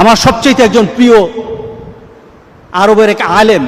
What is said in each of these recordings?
আমার সবচেয়ে একজন প্রিয় আরবের এক আলেম,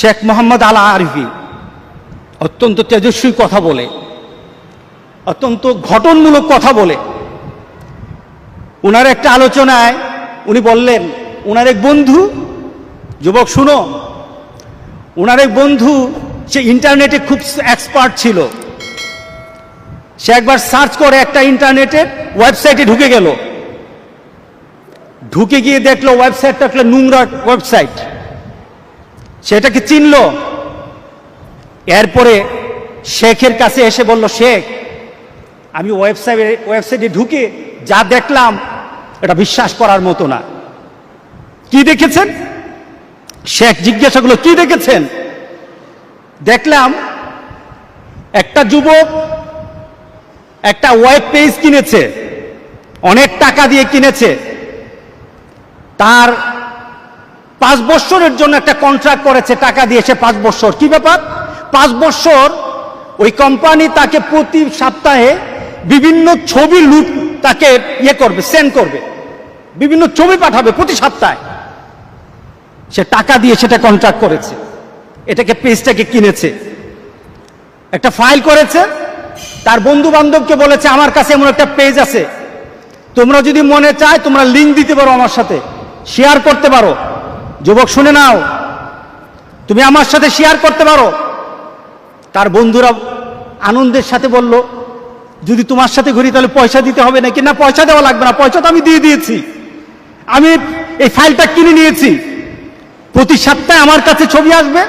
শেখ মোহাম্মদ আলা আরিফি অত্যন্ত তেজস্বী কথা বলে, অত্যন্ত ঘটনমূলক কথা বলে। ওনার একটা আলোচনায় উনি বললেন ওনার এক বন্ধু, যুবক শুনো ওনার এক বন্ধু, সে ইন্টারনেটে খুব এক্সপার্ট ছিল। সে একবার সার্চ করে একটা ইন্টারনেটের ওয়েবসাইটে ঢুকে গেল। ঢুকে গিয়ে দেখল ওয়েবসাইটটা একটা নোংরা ওয়েবসাইট সেটাকে চিনল? এরপরে শেখের কাছে এসে বলল, শেখ, আমি ওয়েবসাইটে ওয়েবসাইটে ঢুকে যা দেখলাম, এটা বিশ্বাস করার মতো না। কি দেখেছেন? শেখ জিজ্ঞাসা করল, কি দেখেছেন? দেখলাম একটা যুবক একটা ওয়েব পেজ কিনেছে। অনেক টাকা দিয়ে কিনেছে। তার পাঁচ বছরের জন্য একটা কন্ট্রাক্ট করেছে, টাকা দিয়েছে পাঁচ বছর কি ব্যাপার? পাঁচ বছর ওই কোম্পানি তাকে প্রতি সপ্তাহে বিভিন্ন ছবি লুট, তাকে ইয়ে করবে সেন্ড করবে। বিভিন্ন ছবি পাঠাবে প্রতি সপ্তাহে। সে টাকা দিয়ে সেটা কন্ট্রাক্ট করেছে। এটাকে পেজটাকে কিনেছে। একটা ফাইল করেছে। তার বন্ধু বান্ধবকে বলেছে, আমার কাছে এমন একটা পেজ আছে। তোমরা যদি মনে চায়, তোমরা লিঙ্ক দিতে পারো আমার সাথে। শেয়ার করতে পারো। যুবক, শুনে নাও। তুমি আমার সাথে শেয়ার করতে পারো। তার বন্ধুরা আনন্দের সাথে বলল, যদি তোমার সাথে ঘুরি তাহলে পয়সা দিতে হবে নাকি? না, পয়সা দেওয়া লাগবে না। পয়সা তো আমি দিয়ে দিয়েছি। আমি এই ফাইলটা কিনে নিয়েছি। প্রতি সপ্তাহে আমার কাছে ছবি আসবে।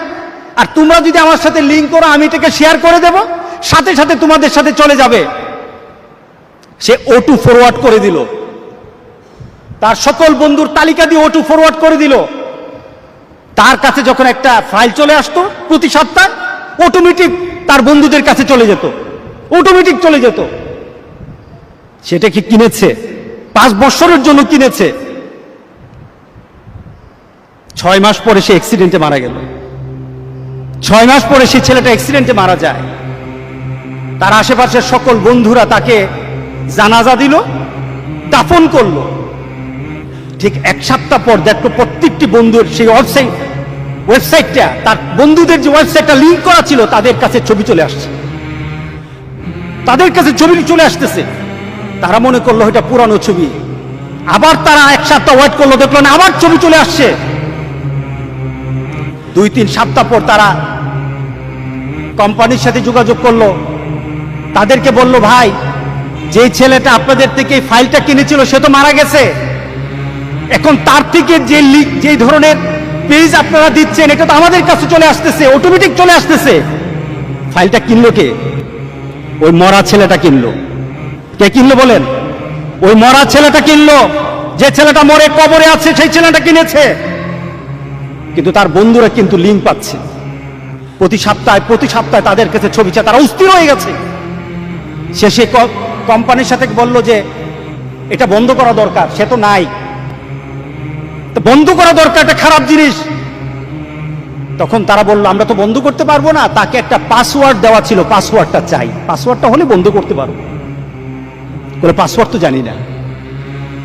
আর তোমরা যদি আমার সাথে লিঙ্ক করো, আমি এটাকে শেয়ার করে দেব। সাথে সাথে তোমাদের সাথে চলে যাবে। সে ওটু ফরওয়ার্ড করে দিল। তার সকল বন্ধুর তালিকা দিয়ে ওটু ফরওয়ার্ড করে দিল। তার কাছে যখন একটা ফাইল চলে আসতো, প্রতি সপ্তাহ অটোমেটিক তার বন্ধুদের কাছে চলে যেত। অটোমেটিক চলে যেত। সেটা কি কিনেছে? পাঁচ বছরের জন্য কিনেছে। ছয় মাস পরে সে অ্যাক্সিডেন্টে মারা গেল। ছয় মাস পরে সেই ছেলেটা অ্যাক্সিডেন্টে মারা যায়। তার আশেপাশের সকল বন্ধুরা তাকে জানাজা দিল, দাফন করল। ঠিক এক সপ্তাহ পর দেখল প্রত্যেকটি বন্ধুর সেই ওয়েবসাইট ওয়েবসাইটটা তার বন্ধুদের যে ওয়েবসাইটটা লিঙ্ক করা ছিল, তাদের কাছে ছবি চলে আসছে। তাদের কাছে ছবি চলে আসতেছে। তারা মনে করল এটা পুরানো ছবি। আবার তারা এক সপ্তাহ ওয়েট করল, দেখল না, আবার ছবি চলে আসছে। দুই, তিন সপ্তাহ পর তারা কোম্পানির সাথে যোগাযোগ করল। তাদেরকে বলল, ভাই যে ছেলেটা আপনাদের থেকে ফাইলটা কিনেছিল, সে তো মারা গেছে। এখন তার থেকে যে লিক যে ধরনের পেজ আপনারা দিচ্ছেন, এটা তো আমাদের কাছে চলে আসতেছে অটোমেটিক চলে আসতেছে। ফাইলটা কিনলো কে? ওই মরা ছেলেটা কিনলো। কে কিনলো বলেন? ওই মরা ছেলেটা কিনলো। যে ছেলেটা মরে কবরে আছে, সেই ছেলেটা কিনেছে। কিন্তু তার বন্ধুরা কিন্তু লিঙ্ক পাচ্ছে। প্রতি সপ্তাহে প্রতি সপ্তাহে তাদের কাছে ছবি চায়, তারা অস্থির হয়ে গেছে। শেষে কোম্পানির সাথে বলল যে, এটা বন্ধ করা দরকার, সে তো নাই। তো বন্ধ করা দরকার একটা খারাপ জিনিস। তখন তারা বলল, আমরা তো বন্ধ করতে পারব না। তাকে একটা পাসওয়ার্ড দেওয়া ছিল, পাসওয়ার্ডটা চাই। পাসওয়ার্ডটা হলে বন্ধ করতে পারব বলে, পাসওয়ার্ড তো জানি না।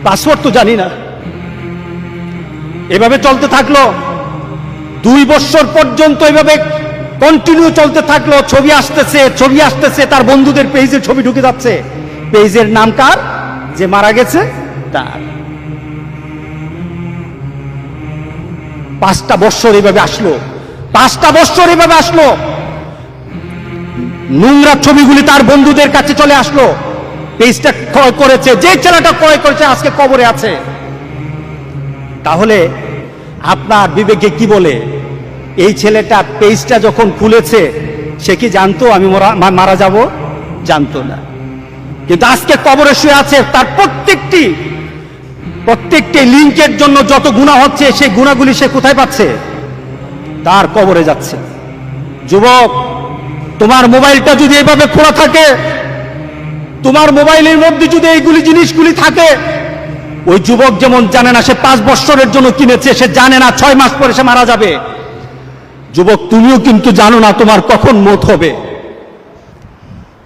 পাসওয়ার্ড তো জানি না। এভাবে চলতে থাকল। দুই বছর পর্যন্ত এভাবে কন্টিনিউ চলতে থাকল। ছবি আসতেছে ছবি আসতেছে, তার বন্ধুদের পেজে ছবি ঢুকে যাচ্ছে। পেজের নাম কার? যে মারা গেছে, তার। পাঁচটা বৎসর এভাবে আসলো। পাঁচটা বৎসর এভাবে আসলো। নোংরা ছবিগুলি তার বন্ধুদের কাছে চলে আসলো। পেজটা ক্রয় করেছে, যে ছেলেটা ক্রয় করেছে আজকে কবরে আছে। তাহলে আপনার বিবেকে কি বলে? এই ছেলেটা পেজটা যখন খুলেছে, সে কি জানতো আমি মরা- যাব? জানতো না। কিন্তু আজকে কবরে শুয়ে আছে তার প্রত্যেকটি প্রত্যেকটি লিঙ্কের জন্য যত গুণা হচ্ছে, সেই গুণাগুলি সে কোথায় পাচ্ছে? তার কবরে যাচ্ছে। যুবক, তোমার মোবাইলটা যদি এভাবে খোলা থাকে, তোমার মোবাইলের মধ্যে যদি এইগুলি জিনিসগুলি থাকে, ওই যুবক যেমন জানে না, সে পাঁচ বছরের জন্য কিনেছে, সে জানে না ছয় মাস পরে সে মারা যাবে। যুবক, তুমিও কিন্তু জানো না তোমার কখন মত হবে।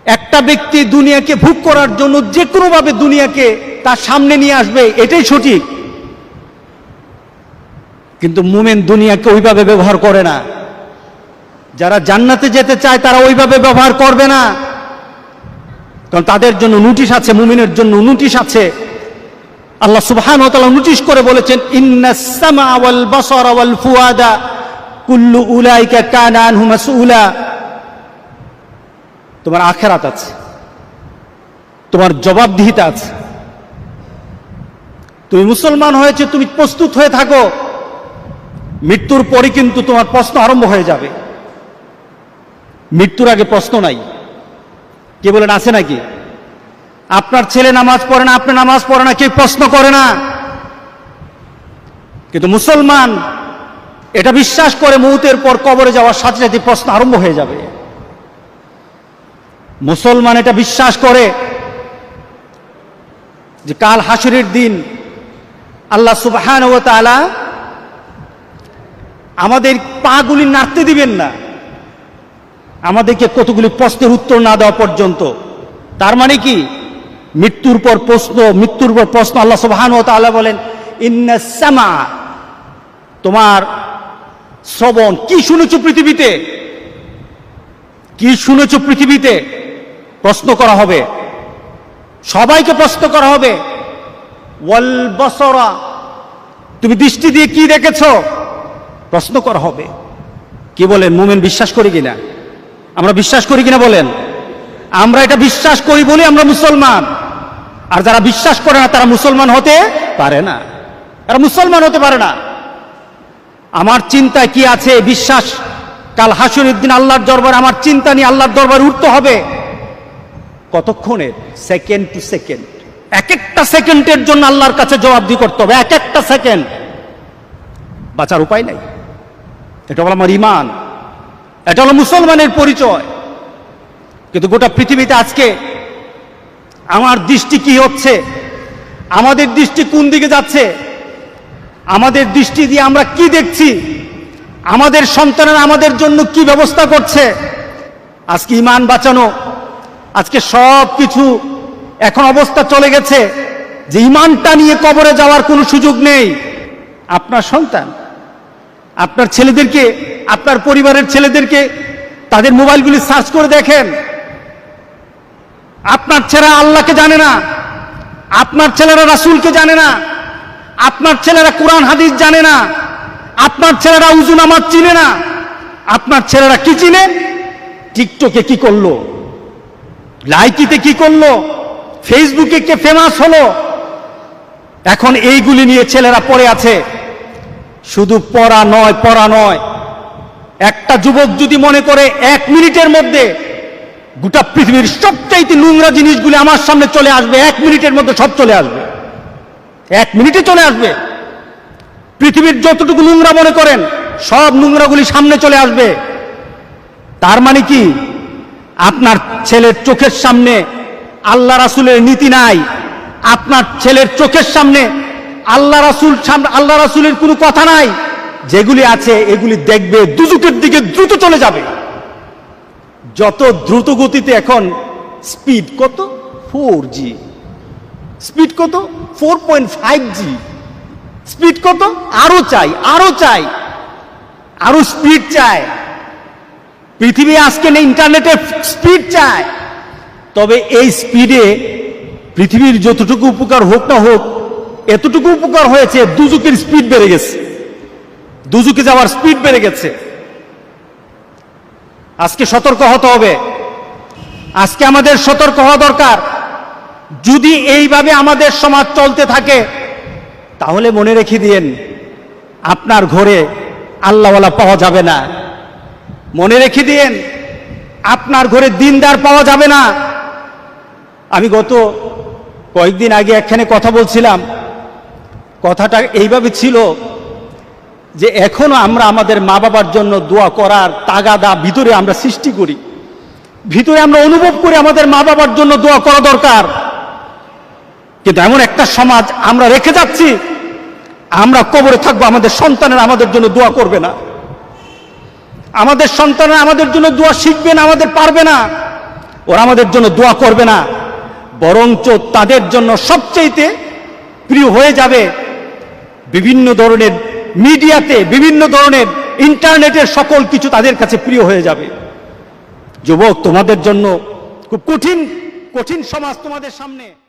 একটা ব্যক্তি দুনিয়াকে ভোগ করার জন্য যে কোনোভাবে দুনিয়াকে তার সামনে নিয়ে আসবে, এটাই সঠিক। কিন্তু মুমেন দুনিয়াকে ওইভাবে ব্যবহার করে না। যারা জান্নাতে যেতে চায়, তারা ওইভাবে ব্যবহার করবে না। কারণ তাদের জন্য নোটিশ আছে, মুমিনের জন্য নোটিশ আছে। আল্লাহ সুবহান নোটিশ করে বলেছেন কুল্লু তোমার আখেরাত আছে। তোমার জবাবদিহিতা আছে। তুমি মুসলমান হয়েছে, তুমি প্রস্তুত হয়ে থাকো। মৃত্যুর পরে কিন্তু তোমার প্রশ্ন আরম্ভ হয়ে যাবে। মৃত্যুর আগে প্রশ্ন নাই। কে বলেন, আছে নাকি? আপনার ছেলে নামাজ পড়ে না, আপনি নামাজ পড়ে না, কেউ প্রশ্ন করে না। কিন্তু মুসলমান এটা বিশ্বাস করে, মৌতের পর কবরে যাওয়ার সাথে সাথে প্রশ্ন আরম্ভ হয়ে যাবে। মুসলমান এটা বিশ্বাস করে যে কাল হাসুরের দিন আল্লাহ সুবহান ও তাআলা আমাদের পাগুলি নাড়তে দিবেন না। আমাদেরকে কতগুলি প্রশ্নের উত্তর না দেওয়া পর্যন্ত। তার মানে কি? মৃত্যুর পর প্রশ্ন, মৃত্যুর পর প্রশ্ন আল্লাহ সুবহান ও তাআলা বলেন, ইন্না সামা তোমার শ্রবণ, কি শুনেছ পৃথিবীতে? কি শুনেছ পৃথিবীতে? প্রশ্ন করা হবে। সবাইকে প্রশ্ন করা হবে। বসরা। তুমি দৃষ্টি দিয়ে কি দেখেছ? প্রশ্ন করা হবে। কি বলেন, মোমেন বিশ্বাস করি কিনা? আমরা বিশ্বাস করি কিনা বলেন? আমরা এটা বিশ্বাস করি বলে আমরা মুসলমান। আর যারা বিশ্বাস করে না, তারা মুসলমান হতে পারে না। তারা মুসলমান হতে পারে না। আমার চিন্তায় কি আছে? বিশ্বাস। কাল হাসুরের দিন আল্লাহর দরবার আমার চিন্তা নিয়ে আল্লাহর দরবার উঠতে হবে। কতক্ষণের? Second two second. এক একটা সেকেন্ডের জন্য আল্লাহর কাছে জবাবদি করতে হবে এক একটা সেকেন্ড। বাঁচার উপায় নাই। এটা হলো আমার ইমান এটা হলো মুসলমানের পরিচয়। কিন্তু গোটা পৃথিবীতে আজকে আমার দৃষ্টি কি হচ্ছে? আমাদের দৃষ্টি কোন দিকে যাচ্ছে? আমাদের দৃষ্টি দিয়ে আমরা কি দেখছি? আমাদের সন্তানেরা আমাদের জন্য কি ব্যবস্থা করছে? আজকে ইমান বাঁচানো, আজকে সব কিছু এখন অবস্থা চলে গেছে যে ইমানটা নিয়ে কবরে যাওয়ার কোনো সুযোগ নেই। আপনার সন্তান, আপনার ছেলেদেরকে, আপনার পরিবারের ছেলেদেরকে তাদের মোবাইলগুলি সার্চ করে দেখেন। আপনার ছেলেরা আল্লাহকে জানে না, আপনার ছেলেরা রাসুলকে জানে না, আপনার ছেলেরা কোরআন, হাদিস জানে না, আপনার ছেলেরা উজু, নামাজ চিনে না, আপনার ছেলেরা কি চিনে? টিকটকে কি করল? লাইকিতে কি করল? ফেসবুকে কে ফেমাস হলো? এখন এইগুলি নিয়ে ছেলেরা পড়ে আছে। শুধু পড়া নয় পড়া নয়। একটা যুবক যদি মনে করে এক মিনিটের মধ্যে গোটা পৃথিবীর সবচাইতে নোংরা জিনিসগুলি আমার সামনে চলে আসবে, এক মিনিটের মধ্যে সব চলে আসবে। এক মিনিটে চলে আসবে। পৃথিবীর যতটুকু নোংরা মনে করেন, সব নোংরাগুলি সামনে চলে আসবে। তার মানে কি? আপনার ছেলের চোখের সামনে আল্লাহ রাসুলের নীতি নাই। আপনার ছেলের চোখের সামনে আল্লাহ রাসুল আল্লাহ রাসুলের কোনো কথা নাই। যেগুলি আছে, এগুলি দেখবে দুজুকের দিকে দ্রুত চলে যাবে। যত দ্রুত গতিতে এখন স্পিড কত? ফোর জি স্পিড কত? Four point five G speed কত? আরও চাই আরও চাই, আরও স্পিড চায় পৃথিবী আজকে নেই ইন্টারনেটের স্পিড চায় তবে এই স্পিডে পৃথিবীর যতটুকু উপকার হোক না হোক, এতটুকু উপকার হয়েছে দুজুকের স্পিড বেড়ে গেছে। দুজুকে যাওয়ার স্পিড বেড়ে গেছে। আজকে সতর্ক হতে হবে। আজকে আমাদের সতর্ক হওয়া দরকার। যদি এইভাবে আমাদের সমাজ চলতে থাকে, তাহলে মনে রেখে দিন আপনার ঘরে আল্লাহওয়ালা পাওয়া যাবে না। মনে রেখে দিন আপনার ঘরে দিনদার পাওয়া যাবে না। আমি গত কয়েকদিন আগে একখানে কথা বলছিলাম। কথাটা এইভাবে ছিল যে এখনও আমরা আমাদের মা বাবার জন্য দোয়া করার তাগাদা ভিতরে আমরা সৃষ্টি করি। ভিতরে আমরা অনুভব করি আমাদের মা বাবার জন্য দোয়া করা দরকার। কিন্তু এমন একটা সমাজ আমরা রেখে যাচ্ছি, আমরা কবরে থাকব, আমাদের সন্তানেরা আমাদের জন্য দোয়া করবে না। আমাদের সন্তানরা আমাদের জন্য দোয়া শিখবে না, আমাদের পারবে না। ওরা আমাদের জন্য দোয়া করবে না। বরঞ্চ তাদের জন্য সবচেয়েতে প্রিয় হয়ে যাবে বিভিন্ন ধরনের মিডিয়াতে, বিভিন্ন ধরনের ইন্টারনেটের সকল কিছু তাদের কাছে প্রিয় হয়ে যাবে। যুবক, তোমাদের জন্য খুব কঠিন কঠিন সমাজ তোমাদের সামনে।